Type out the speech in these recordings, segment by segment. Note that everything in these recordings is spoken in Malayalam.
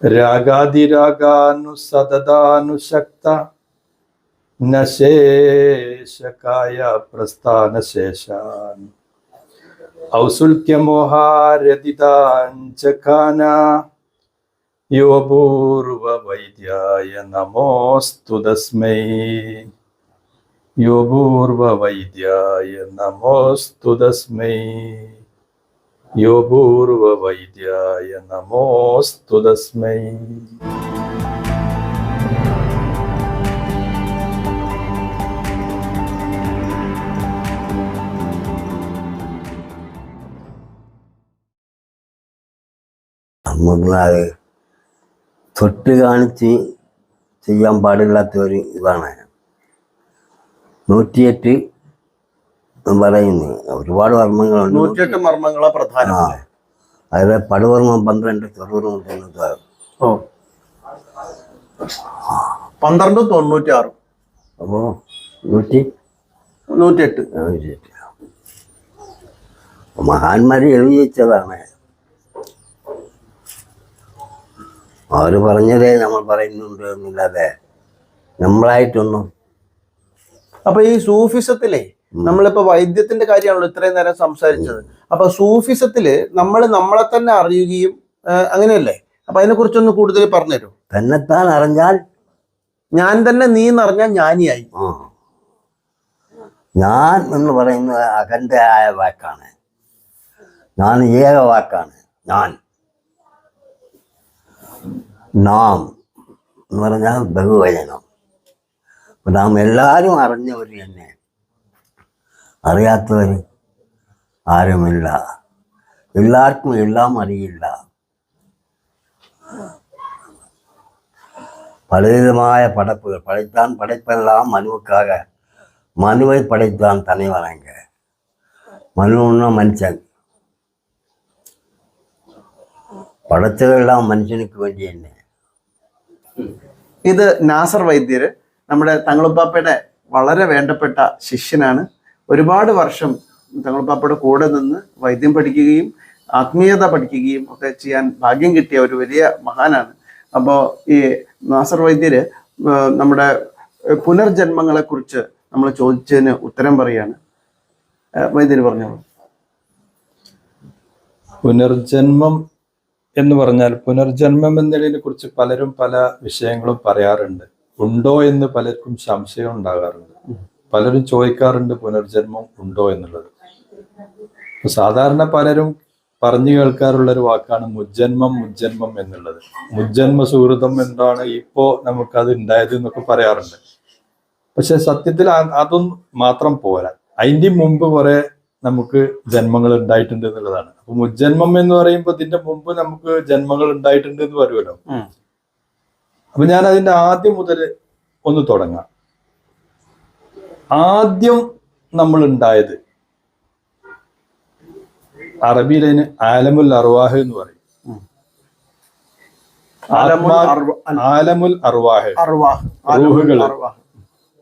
രാഗാതിരാഗാനുസതതാനുശക്ത നശേഷകായ പ്രസ്ഥാനശേഷാൻ ഔസുൽക്യമോഹാരതിതാഞ്ചകാന യോപൂർവവൈദ്യായ നമോസ്തു തസ്മൈ. യോപൂർവവൈദ്യായ നമോസ്തു തസ്മൈ. യോപൂർവവൈദ്യായ നമോസ്തു തസ്മൈ നമുക്ക് അത് തൊട്ട് കാണിച്ച് ചെയ്യാൻ പാടില്ലാത്ത ഒരു ഇതാണ്. നൂറ്റിയെട്ട് പറയുന്നത് ഒരുപാട് വർമ്മങ്ങളുണ്ട് നൂറ്റിയെട്ട് മർമ്മങ്ങളെ ആ. അതായത് അതിലെ പടുവർമ്മം പന്ത്രണ്ട് തൊണ്ണൂറ് തൊണ്ണൂറ്റാറ് ഓ. പന്ത്രണ്ടും തൊണ്ണൂറ്റി ആറും അപ്പോൾ നൂറ്റി? നൂറ്റിയെട്ട്. നൂറ്റിയെട്ട്. മഹാന്മാർ എഴുതി വെച്ചതാണ് അവർ പറഞ്ഞതേ നമ്മൾ പറയുന്നുണ്ട് എന്നില്ലാതെ നമ്മളായിട്ടൊന്നും അപ്പൊ ഈ സൂഫിസത്തിലെ നമ്മളിപ്പോ വൈദ്യത്തിന്റെ കാര്യമാണല്ലോ ഇത്രയും നേരം സംസാരിച്ചത്. അപ്പൊ സൂഫിസത്തിൽ നമ്മൾ നമ്മളെ തന്നെ അറിയുകയും അങ്ങനെയല്ലേ? അപ്പൊ അതിനെ കുറിച്ചൊന്ന് കൂടുതൽ പറഞ്ഞുതരും? തന്നെത്താൻ അറിഞ്ഞാൽ ഞാൻ തന്നെ നീ എന്നറിഞ്ഞാൽ ജ്ഞാനിയായി ഞാൻ എന്ന് പറയുന്നത് അഖണ്ഡയായ വാക്കാണ്. ഞാൻ ഏക വാക്കാണ്. ഞാൻ. നാം എന്ന് പറഞ്ഞാൽ ബഹുവചനം. നാം എല്ലാവരും അറിഞ്ഞവർ തന്നെ. അറിയാത്തവർ ആരുമില്ല എല്ലാവർക്കും എല്ലാം അറിയില്ല பலவிதமான படைப்புகள் படைத்தான் படைப்பெல்லாம் மனுவுக்காக மனுவை படைத்தான் தலைவரங்க மனுன்னா மனுஷன் പടച്ചതെല്ലാം മനുഷ്യനക്ക് വേണ്ടി തന്നെ ഇത് നാസർ വൈദ്യർ നമ്മുടെ തങ്ങളുപ്പാപ്പയുടെ വളരെ വേണ്ടപ്പെട്ട ശിഷ്യനാണ് ഒരുപാട് വർഷം തങ്ങളുപ്പാപ്പയുടെ കൂടെ നിന്ന് വൈദ്യം പഠിക്കുകയും ആത്മീയത പഠിക്കുകയും ഒക്കെ ചെയ്യാൻ ഭാഗ്യം കിട്ടിയ ഒരു വലിയ മഹാനാണ്. അപ്പോൾ ഈ നാസർ വൈദ്യര് നമ്മുടെ പുനർജന്മങ്ങളെ കുറിച്ച് നമ്മൾ ചോദിച്ചതിന് ഉത്തരം പറയാണ്. വൈദ്യര് പറഞ്ഞോളൂ. പുനർജന്മം എന്ന് പറഞ്ഞാൽ പുനർജന്മം എന്നതിനെ കുറിച്ച് പലരും പല വിഷയങ്ങളും പറയാറുണ്ട്. ഉണ്ടോ എന്ന് പലർക്കും സംശയം ഉണ്ടാകാറുണ്ട്. പലരും ചോദിക്കാറുണ്ട് പുനർജന്മം ഉണ്ടോ എന്നുള്ളത്. സാധാരണ പലരും പറഞ്ഞു കേൾക്കാറുള്ള ഒരു വാക്കാണ് മുജ്ജന്മം മുജ്ജന്മം എന്നുള്ളത്. മുജ്ജന്മ സുഹൃതം എന്താണ് ഇപ്പോ നമുക്കത് ഉണ്ടായത് എന്നൊക്കെ പറയാറുണ്ട്. പക്ഷെ സത്യത്തിൽ അതൊന്നും അതും മാത്രം പോരാ. അതിന്റെ മുമ്പ് കുറെ നമുക്ക് ജന്മങ്ങൾ ഉണ്ടായിട്ടുണ്ട് എന്നുള്ളതാണ്. അപ്പൊ മുജ്ജന്മം എന്ന് പറയുമ്പോൾ ഇതിന്റെ മുമ്പ് നമുക്ക് ജന്മങ്ങൾ ഉണ്ടായിട്ടുണ്ട് എന്ന് പറയുമല്ലോ. അപ്പൊ ഞാൻ അതിന്റെ ആദ്യം മുതൽ ഒന്ന് തുടങ്ങാം. ആദ്യം നമ്മൾ ഉണ്ടായത് അറബിയിൽ അതിന് ആലമുൽ അർവാഹ് എന്ന് പറയും. ആലമുൽ അർവാഹ്. റൂഹുകൾ.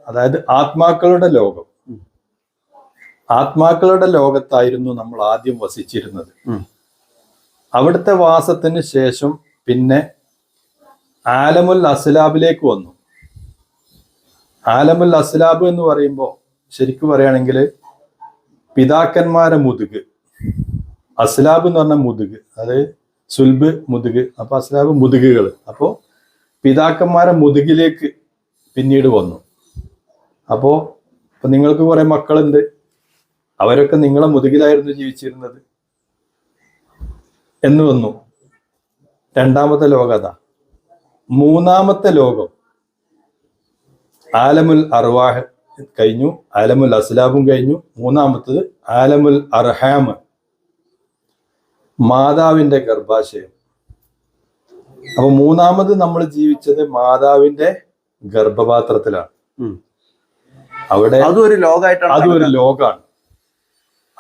അതായത് ആത്മാക്കളുടെ ലോകം. ആത്മാക്കളുടെ ലോകത്തായിരുന്നു നമ്മൾ ആദ്യം വസിച്ചിരുന്നത്. അവിടുത്തെ വാസത്തിന് ശേഷം പിന്നെ ആലമുൽ അസ്ലാബിലേക്ക് വന്നു. ആലമുൽ അസ്ലാബ് എന്ന് പറയുമ്പോൾ ശരിക്കു പറയുകയാണെങ്കിൽ പിതാക്കന്മാരെ മുതുക്. അസ്ലാബ് എന്ന് പറഞ്ഞ മുതുക്. അതായത് സുൽബ് മുതുക്. അപ്പൊ അസ്ലാബ് മുതുകുകൾ. അപ്പോൾ പിതാക്കന്മാരെ മുതുകിലേക്ക് പിന്നീട് വന്നു. അപ്പോൾ ഇപ്പൊ നിങ്ങൾക്ക് കുറെ മക്കളുണ്ട്. അവരൊക്കെ നിങ്ങളെ മുതുകിലായിരുന്നു ജീവിച്ചിരുന്നത്. എന്ന് വന്നു. രണ്ടാമത്തെ ലോകം അതാ മൂന്നാമത്തെ ലോകം. ആലമുൽ അർവാഹ് കഴിഞ്ഞു ആലമുൽ അസ്ലാബും കഴിഞ്ഞു. മൂന്നാമത്തത് ആലമുൽ അർഹാം മാതാവിന്റെ ഗർഭാശയം. അപ്പൊ മൂന്നാമത് നമ്മൾ ജീവിച്ചത് മാതാവിന്റെ ഗർഭപാത്രത്തിലാണ്. അവിടെ അതൊരു ലോകമായിട്ട് ലോകമായിട്ടാണ് അതൊരു ലോകാണ്.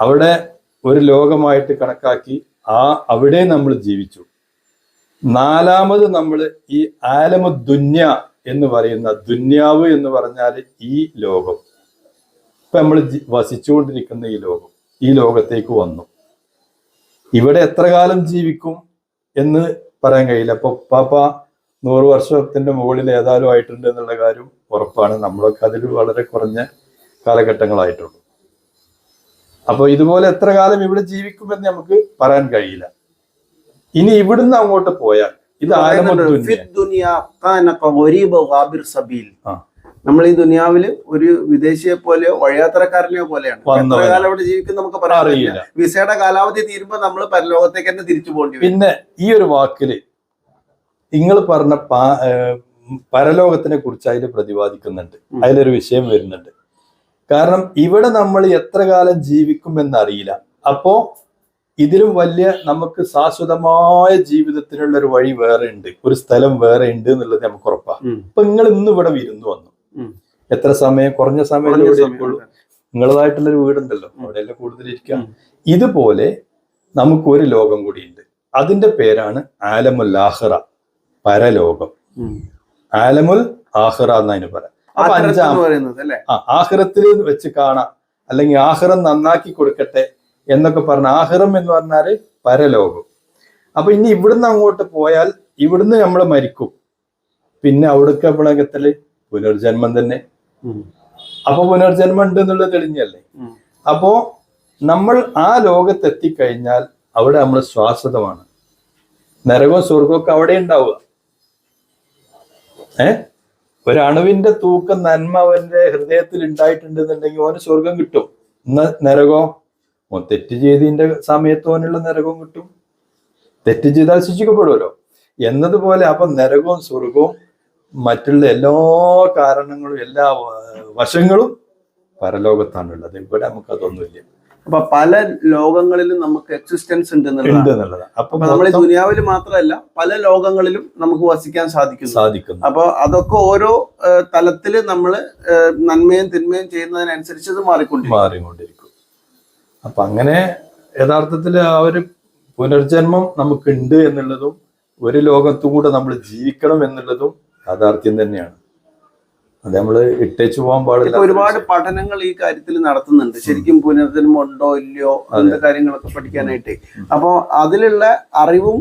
അവിടെ ഒരു ലോകമായിട്ട് കണക്കാക്കി ആ അവിടെ നമ്മൾ ജീവിച്ചു. നാലാമത് നമ്മൾ ഈ ആലമ ദുന്യ എന്ന് പറയുന്ന ദുന്യാവ് എന്ന് പറഞ്ഞാൽ ഈ ലോകം. ഇപ്പൊ നമ്മൾ വസിച്ചുകൊണ്ടിരിക്കുന്ന ഈ ലോകം ഈ ലോകത്തേക്ക് വന്നു. ഇവിടെ എത്ര കാലം ജീവിക്കും എന്ന് പറയാൻ കഴിയില്ല. അപ്പൊ പാപ്പ നൂറ് വർഷത്തിന്റെ മുകളിൽ ഏതായാലും ആയിട്ടുണ്ട് എന്നുള്ള കാര്യം ഉറപ്പാണ്. നമ്മളൊക്കെ അതിൽ വളരെ കുറഞ്ഞ കാലഘട്ടങ്ങളായിട്ടുള്ളൂ അപ്പൊ ഇതുപോലെ എത്ര കാലം ഇവിടെ ജീവിക്കുമെന്ന് നമുക്ക് പറയാൻ കഴിയില്ല. ഇനി ഇവിടുന്ന് അങ്ങോട്ട് പോയാൽ ഇത് നമ്മൾ ഈ ദുനിയാവിൽ ഒരു വിദേശിയെ പോലെയോ വഴിയാത്രക്കാരനെയോ പോലെയാണ്. എത്ര കാലം അവിടെ ജീവിക്കും നമുക്ക് പറയാറില്ല. വിസയുടെ കാലാവധി തീരുമ്പോ നമ്മൾ പരലോകത്തേക്ക് തന്നെ തിരിച്ചു പോകേണ്ടി വരും. പിന്നെ ഈ ഒരു വാക്കിൽ നിങ്ങൾ പറഞ്ഞ പരലോകത്തിനെ കുറിച്ച് അതിൽ പ്രതിപാദിക്കുന്നുണ്ട്. അതിലൊരു വിഷയം വരുന്നുണ്ട്. കാരണം ഇവിടെ നമ്മൾ എത്ര കാലം ജീവിക്കുമെന്ന് അറിയില്ല. അപ്പോ ഇതിലും വലിയ നമുക്ക് ശാശ്വതമായ ജീവിതത്തിനുള്ള ഒരു വഴി വേറെ ഉണ്ട്. ഒരു സ്ഥലം വേറെ ഉണ്ട് എന്നുള്ളത് നമുക്ക് ഉറപ്പാണ്. ഇപ്പൊ അപ്പൊ നിങ്ങൾ ഇന്ന് ഇവിടെ വിരുന്ന് വന്നു. എത്ര സമയം? കുറഞ്ഞ സമയം കുറഞ്ഞ ഇവിടെ സമയം. ഇരിക്കുള്ളൂ? നിങ്ങളതായിട്ടുള്ള ഒരു വീടുണ്ടല്ലോ. അവിടെയല്ലേ കൂടുതൽ ഇതുപോലെ നമുക്ക് ഒരു ലോകം കൂടിയുണ്ട്. അതിന്റെ പേരാണ് ആലമുൽ ആഹ്റ പരലോകം. ആലമുൽ ആഹ്റ എന്നതിന് പറയാം അപ്പൊ അഞ്ചാം എന്ന് പറയുന്നത് അല്ലെ? ആ വെച്ച് കാണാം. അല്ലെങ്കിൽ ആഹ്റം നന്നാക്കി കൊടുക്കട്ടെ എന്നൊക്കെ പറഞ്ഞ ആഹിറം എന്ന് പറഞ്ഞാൽ പരലോകം. അപ്പൊ ഇനി ഇവിടുന്ന് അങ്ങോട്ട് പോയാൽ ഇവിടുന്ന് നമ്മൾ മരിക്കും. പിന്നെ അവിടേക്ക് നമ്മളകത്തിൽ പുനർജന്മം തന്നെ. അപ്പൊ പുനർജന്മം ഉണ്ട് എന്നുള്ളത് തെളിഞ്ഞല്ലേ. അപ്പോ നമ്മൾ ആ ലോകത്ത് എത്തിക്കഴിഞ്ഞാൽ അവിടെ നമ്മൾ ശ്വാസതമാണ്. നരകവും സ്വർഗവും ഒക്കെ അവിടെ ഉണ്ടാവുക. ഏ? ഒരണുവിന്റെ തൂക്കം നന്മ അവന്റെ ഹൃദയത്തിൽ ഉണ്ടായിട്ടുണ്ടെന്നുണ്ടെങ്കിൽ ഓന് സ്വർഗം കിട്ടും. ഇന്ന് നരകോ? ഓൻ തെറ്റ് ചെയ്തിന്റെ സമയത്ത് ഓനുള്ള നരകവും കിട്ടും. തെറ്റ് ചെയ്താൽ ശിക്ഷിക്കപ്പെടുമല്ലോ എന്നതുപോലെ അപ്പൊ നരകവും സ്വർഗവും മറ്റുള്ള എല്ലാ കാരണങ്ങളും എല്ലാ വശങ്ങളും പരലോകത്താണുള്ളത്. ഇവിടെ നമുക്ക് അതൊന്നുമില്ല അപ്പൊ പല ലോകങ്ങളിലും നമുക്ക് എക്സിസ്റ്റൻസ് ഉണ്ട് എന്നുള്ളതാണ്. അപ്പൊ നമ്മൾ ദുനിയാവിൽ മാത്രമല്ല പല ലോകങ്ങളിലും നമുക്ക് വസിക്കാൻ സാധിക്കും സാധിക്കും അപ്പൊ അതൊക്കെ ഓരോ തലത്തിൽ തലത്തിൽ നമ്മൾ നന്മയും തിന്മയും ചെയ്യുന്നതിനനുസരിച്ച് ഇത് മാറിക്കൊണ്ടിരിക്കും മാറിക്കൊണ്ടിരിക്കും അപ്പൊ അങ്ങനെ യഥാർത്ഥത്തിൽ ആ ഒരു പുനർജന്മം നമുക്കുണ്ട് എന്നുള്ളതും ഒരു ലോകത്തുകൂടെ നമ്മൾ ജീവിക്കണം എന്നുള്ളതും യാഥാർത്ഥ്യം തന്നെയാണ്. അത് നമ്മൾ ഇട്ടേച്ചു പോകാൻ പാടില്ല. ഒരുപാട് പഠനങ്ങൾ ഈ കാര്യത്തിൽ നടത്തുന്നുണ്ട്. ശരിക്കും പുനർജന്മം ഉണ്ടോ ഇല്ലയോ അങ്ങനത്തെ കാര്യങ്ങളൊക്കെ പഠിക്കാനായിട്ട്. അപ്പോ അതിലുള്ള അറിവും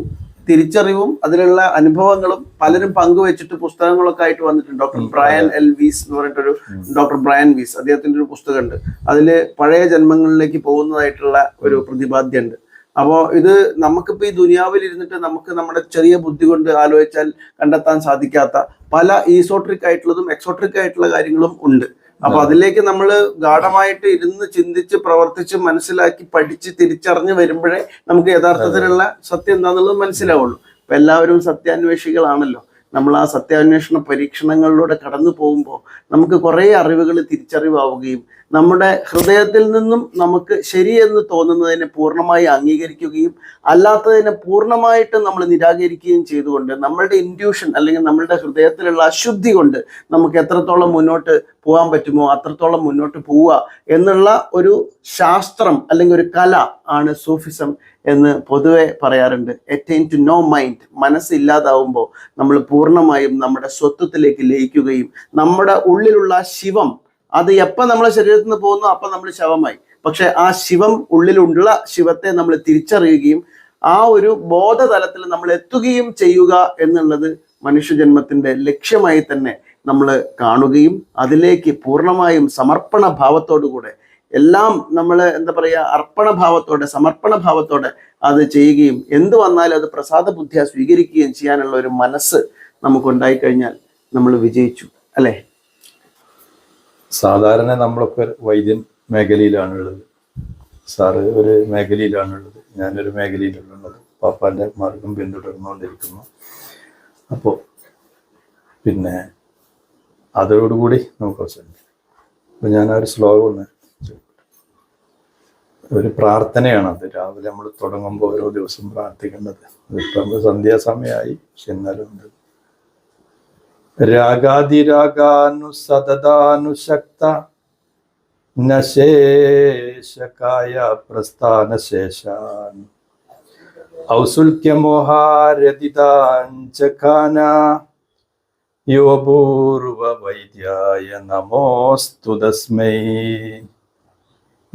തിരിച്ചറിവും അതിലുള്ള അനുഭവങ്ങളും പലരും പങ്കുവെച്ചിട്ട് പുസ്തകങ്ങളൊക്കെ ആയിട്ട് വന്നിട്ടുണ്ട്. ഡോക്ടർ ബ്രയൻ എൽ വീസ് എന്ന് പറഞ്ഞിട്ടൊരു ഡോക്ടർ ബ്രയൻ വീസ് അദ്ദേഹത്തിന്റെ ഒരു പുസ്തകമുണ്ട്. അതിൽ പഴയ ജന്മങ്ങളിലേക്ക് പോകുന്നതായിട്ടുള്ള ഒരു പ്രതിപാദ്യമുണ്ട്. അപ്പോൾ ഇത് നമുക്കിപ്പോ ഈ ദുനിയാവിൽ ഇരുന്നിട്ട് നമുക്ക് നമ്മുടെ ചെറിയ ബുദ്ധി കൊണ്ട് ആലോചിച്ചാൽ കണ്ടെത്താൻ സാധിക്കാത്ത പല ഈസോട്രിക് ആയിട്ടുള്ളതും എക്സോട്രിക് ആയിട്ടുള്ള കാര്യങ്ങളും ഉണ്ട്. അപ്പൊ അതിലേക്ക് നമ്മൾ ഗാഠമായിട്ട് ഇരുന്ന് ചിന്തിച്ച് പ്രവർത്തിച്ച് മനസ്സിലാക്കി പഠിച്ച് തിരിച്ചറിഞ്ഞ് വരുമ്പോഴേ നമുക്ക് യഥാർത്ഥത്തിലുള്ള സത്യം എന്താണെന്നുള്ളത് മനസ്സിലാവുള്ളൂ. അപ്പൊ എല്ലാവരും സത്യാന്വേഷികളാണല്ലോ. നമ്മൾ ആ സത്യാന്വേഷണ പരീക്ഷണങ്ങളിലൂടെ കടന്നു പോകുമ്പോൾ നമുക്ക് കുറേ അറിവുകൾ തിരിച്ചറിവാവുകയും നമ്മുടെ ഹൃദയത്തിൽ നിന്നും നമുക്ക് ശരിയെന്ന് തോന്നുന്നതിനെ പൂർണമായി അംഗീകരിക്കുകയും അല്ലാത്തതിനെ പൂർണമായിട്ട് നമ്മൾ നിരാകരിക്കുകയും ചെയ്തുകൊണ്ട് നമ്മളുടെ ഇൻഡ്യൂഷൻ അല്ലെങ്കിൽ നമ്മളുടെ ഹൃദയത്തിലുള്ള അശുദ്ധി കൊണ്ട് നമുക്ക് എത്രത്തോളം മുന്നോട്ട് പോകാൻ പറ്റുമോ അത്രത്തോളം മുന്നോട്ട് പോവുക എന്നുള്ള ഒരു ശാസ്ത്രം അല്ലെങ്കിൽ ഒരു കല ആണ് സൂഫിസം എന്ന് പൊതുവെ പറയാറുണ്ട്. എറ്റൈൻ ടു നോ മൈൻഡ് മനസ്സില്ലാതാവുമ്പോൾ നമ്മൾ പൂർണമായും നമ്മുടെ സ്വത്വത്തിലേക്ക് ലയിക്കുകയും നമ്മുടെ ഉള്ളിലുള്ള ശിവം അത് എപ്പോൾ നമ്മളെ ശരീരത്തിൽ നിന്ന് പോകുന്നു അപ്പം നമ്മൾ ശവമായി. പക്ഷെ ആ ശിവം ഉള്ളിലുള്ള ശിവത്തെ നമ്മൾ തിരിച്ചറിയുകയും ആ ഒരു ബോധതലത്തിൽ നമ്മൾ എത്തുകയും ചെയ്യുക എന്നുള്ളത് മനുഷ്യജന്മത്തിന്റെ ലക്ഷ്യമായി തന്നെ നമ്മൾ കാണുകയും അതിലേക്ക് പൂർണമായും സമർപ്പണ ഭാവത്തോടുകൂടെ എല്ലാം നമ്മൾ എന്താ പറയുക അർപ്പണ ഭാവത്തോടെ സമർപ്പണ ഭാവത്തോടെ അത് ചെയ്യുകയും എന്ത് വന്നാലും അത് പ്രസാദ ബുദ്ധിയ സ്വീകരിക്കുകയും ചെയ്യാനുള്ള ഒരു മനസ്സ് നമുക്കുണ്ടായി കഴിഞ്ഞാൽ നമ്മൾ വിജയിച്ചു അല്ലേ? സാധാരണ നമ്മളൊക്കെ വൈദ്യൻ മേഖലയിലാണുള്ളത്. സാറ് ഒരു മേഖലയിലാണുള്ളത്. ഞാനൊരു മേഖലയിലുള്ളത്. പാപ്പാന്റെ മാർഗം പിന്തുടർന്നുകൊണ്ടിരിക്കുന്നു. അപ്പോൾ പിന്നെ അതോടുകൂടി നമുക്ക് അവസാനിക്കും. ഞാൻ ആ ഒരു ശ്ലോകം ഒന്ന് ഒരു അത്. രാവിലെ നമ്മൾ തുടങ്ങുമ്പോൾ ഓരോ ദിവസം പ്രാർത്ഥിക്കേണ്ടത്. ഇപ്പം സന്ധ്യാസമയമായി പക്ഷെ എന്നാലും ഉണ്ട്. രാഗാതിരാഗാനുസതതാനുശക്ത നശേഷകായ പ്രസ്ഥാനശേഷാൻ. ഔസുൽക്യമോഹാരതിതാഞ്ചകാന യോപൂർവവൈദ്യായ നമോസ്തു തസ്മൈ.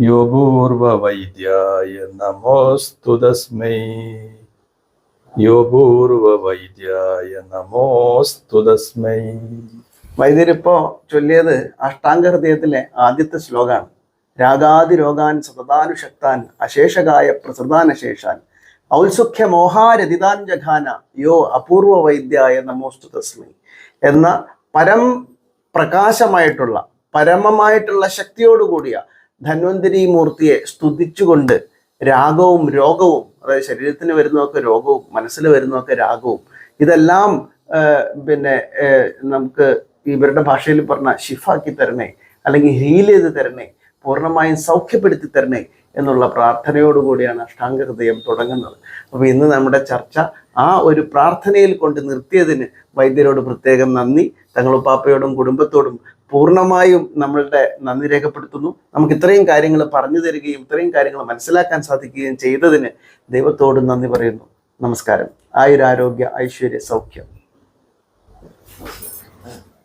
യോപൂർവവൈദ്യായ നമോസ്തു തസ്മൈ. യോപൂർവ വൈദ്യായ വൈദ്യരിപ്പോ ചൊല്ലിയത് അഷ്ടാംഗ ഹൃദയത്തിലെ ആദ്യത്തെ ശ്ലോകാണ്. രാഗാതി രോഗാൻ സതതാനുശക്താൻ അശേഷകായ പ്രസൃതാനശേഷാൻ ഔത്സുഖ്യ മോഹാരതിതാൻ ജഘാന യോ അപൂർവ വൈദ്യായ നമോസ്തു തസ്മൈ എന്ന പരം പ്രകാശമായിട്ടുള്ള പരമമായിട്ടുള്ള ശക്തിയോടുകൂടിയ ധന്വന്തരി മൂർത്തിയെ സ്തുതിച്ചുകൊണ്ട് രാഗവും രോഗവും അതായത് ശരീരത്തിന് വരുന്നതൊക്കെ രോഗവും മനസ്സിൽ വരുന്നതൊക്കെ രാഗവും ഇതെല്ലാം പിന്നെ നമുക്ക് ഇവരുടെ ഭാഷയിൽ പറഞ്ഞ ഷിഫാക്കി തരണേ അല്ലെങ്കിൽ ഹീൽ ചെയ്ത് തരണേ പൂർണമായും സൗഖ്യപ്പെടുത്തി തരണേ എന്നുള്ള പ്രാർത്ഥനയോടുകൂടിയാണ് അഷ്ടാംഗ ഹൃദയം തുടങ്ങുന്നത്. അപ്പോൾ ഇന്ന് നമ്മുടെ ചർച്ച ആ ഒരു പ്രാർത്ഥനയിൽ കൊണ്ട് നിർത്തിയതിന് വൈദ്യരോട് പ്രത്യേകം നന്ദി. തങ്ങളുപ്പാപ്പയോടും കുടുംബത്തോടും പൂർണമായും നമ്മളുടെ നന്ദി രേഖപ്പെടുത്തുന്നു. നമുക്ക് ഇത്രയും കാര്യങ്ങൾ പറഞ്ഞു തരികയും ഇത്രയും കാര്യങ്ങൾ മനസ്സിലാക്കാൻ സാധിക്കുകയും ചെയ്തതിന് ദൈവത്തോട് നന്ദി പറയുന്നു. നമസ്കാരം. ആയുരാരോഗ്യ ഐശ്വര്യ സൗഖ്യം.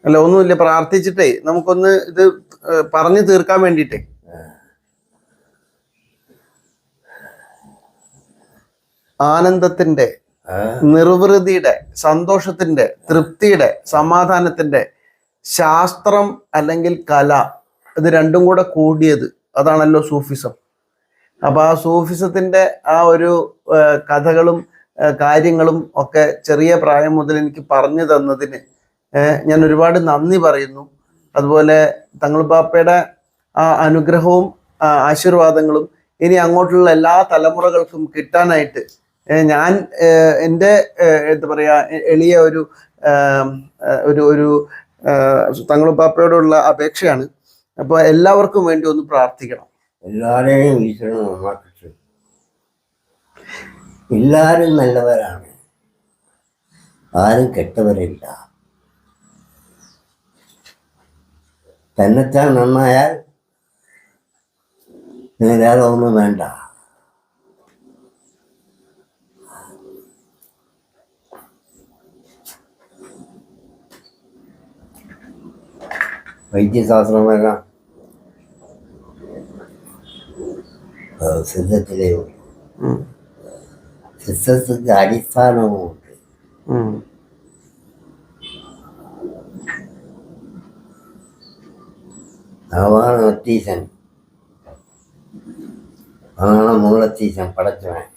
അല്ല ഒന്നുമില്ല പ്രാർത്ഥിച്ചിട്ടേ നമുക്കൊന്ന് ഇത് പറഞ്ഞു തീർക്കാൻ വേണ്ടിയിട്ടേ. ആനന്ദത്തിന്റെ നിർവൃതിയുടെ സന്തോഷത്തിന്റെ തൃപ്തിയുടെ സമാധാനത്തിന്റെ ശാസ്ത്രം അല്ലെങ്കിൽ കല ഇത് രണ്ടും കൂടെ കൂടിയത് അതാണല്ലോ സൂഫിസം. അപ്പൊ ആ സൂഫിസത്തിന്റെ ആ ഒരു കഥകളും കാര്യങ്ങളും ഒക്കെ ചെറിയ പ്രായം മുതൽ എനിക്ക് പറഞ്ഞു തന്നതിന് ഞാൻ ഒരുപാട് നന്ദി പറയുന്നു. അതുപോലെ തങ്ങളുപ്പാപ്പയുടെ ആ അനുഗ്രഹവും ആശീർവാദങ്ങളും ഇനി അങ്ങോട്ടുള്ള എല്ലാ തലമുറകൾക്കും കിട്ടാനായിട്ട് ഞാൻ എന്റെ എന്താ പറയുക എളിയ ഒരു ഒരു ഒരു തങ്ങളുപ്പാപ്പയോടുള്ള അപേക്ഷയാണ്. അപ്പോൾ എല്ലാവർക്കും വേണ്ടി ഒന്ന് പ്രാർത്ഥിക്കണം. എല്ലാവരെയും ഈശ്വരൻ നന്നാക്കിച്ചു എല്ലാവരും നല്ലവരാണ്. ആരും കെട്ടവരില്ല. തന്നെത്താൻ നന്നായാൽ വേറെ ഒന്നും വേണ്ട. வைத்திய சாஸ்திரமெல்லாம் சித்தத்திலே சித்தத்துக்கு அடிஸ்தானம் உண்டு. அவன் ஒத்தீசன் அவனால மூலத்தீசன் படைச்சவன்.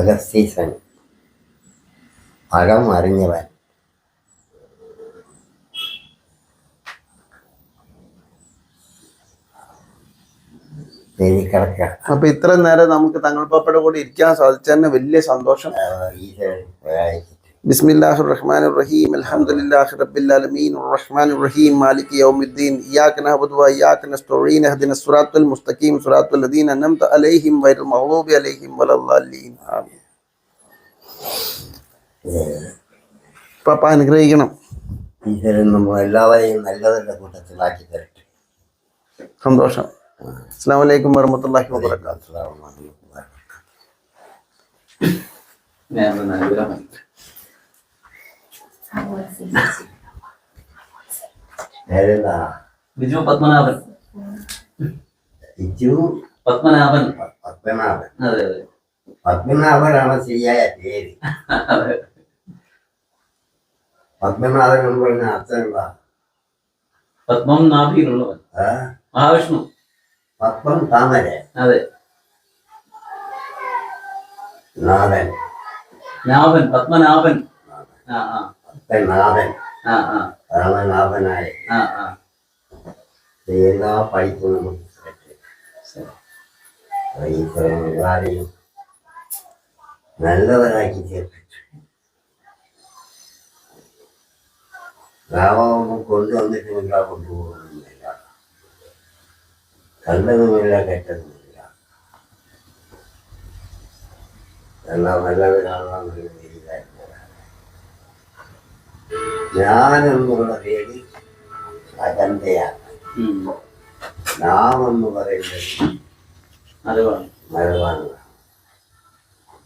அகஸ்தீசன். அகம் அறிஞ்சவன். അകം അറിഞ്ഞവൻ കിടക്കുക. അപ്പൊ ഇത്രയും നേരം നമുക്ക് തങ്ങൾപ്പാപ്പയുടെ കൂടെ ഇരിക്കാൻ സാധിച്ചതന്നെ വലിയ സന്തോഷം. ബിസ്മില്ലാഹ് റഹ്മാൻ റഹീം അൽഹംദുലില്ലാഹി റബ്ബിൽ ആലമീൻ റഹ്മാനിർ റഹീം മാലിക് യൗമിദ്ദീൻ ഇയ്യാക നഅബുദു വ ഇയ്യാക നസ്തഈൻ സിറാത്തുൽ മുസ്തഖീം സിറാത്തുൽ ലദീന അൻഅംത അലൈഹിം ഗൈറുൽ അലൈഹിം വലദ്ദാലീൻ ആമീൻ. പാപ്പ അനുഗ്രഹിക്കണം. ഈശ്വരൻ നമ്മൾ എല്ലാവരെയും നല്ലവരുടെ കൂട്ടത്തിലാക്കി തരട്ടെ. സന്തോഷം. ഞാൻ ഒന്ന് അനുഗ്രഹം പേരെന്താ ബിജു പത്മനാഭൻ. ഇച്ചു പത്മനാഭൻ. പത്മനാഭൻ. അതെ അതെ. പത്മനാഭനാണ് ശരിയായ പേര്. പത്മനാഭൻ എന്ന് പറഞ്ഞ അർത്ഥം എന്താ? പത്മം നാഭിയിലുള്ളവൻ? മഹാവിഷ്ണു. പത്മം താമര. അതെ. നാഥൻ. നാഭൻ പത്മനാഭൻ. ആ ആ. പത്മനാഥൻ ആ ആ. രാമനാഥനായ ആ ആ. എല്ലാ പൈപ്പും നമുക്ക് എല്ലാവരെയും നല്ലവരാക്കി തീർപ്പിച്ചു. ലാഭമൊന്നും കൊണ്ടുവന്നിട്ടുമില്ല நல்லதும் இல்லை கெட்டதும் இல்லை எல்லாம் நல்லவினாலாம் ஞானம் உள்ளதேடி அகந்தையாக நாம் ஒன்று வரைந்தது மறைவான மறைவான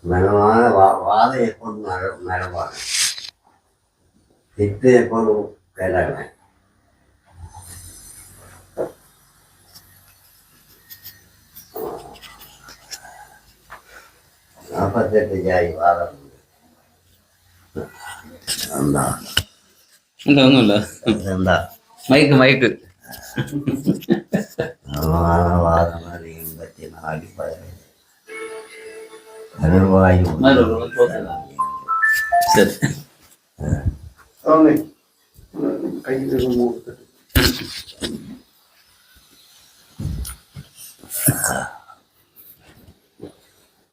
மெலவான வா வாதை எப்போதும் மற மறைவான திட்டு எப்போதும் கேட்டாங்க. നാൽപ്പത്തെട്ട് ജാതി വാദമുണ്ട് എന്താ എന്താ ഒന്നുമില്ല എന്താ മൈക്ക് മൈക്ക് വാദം എൺപത്തിനാല് പതിനഞ്ച് അനുവായു ശരി കയ്യിലൊരു മൂർത്തിട്ട്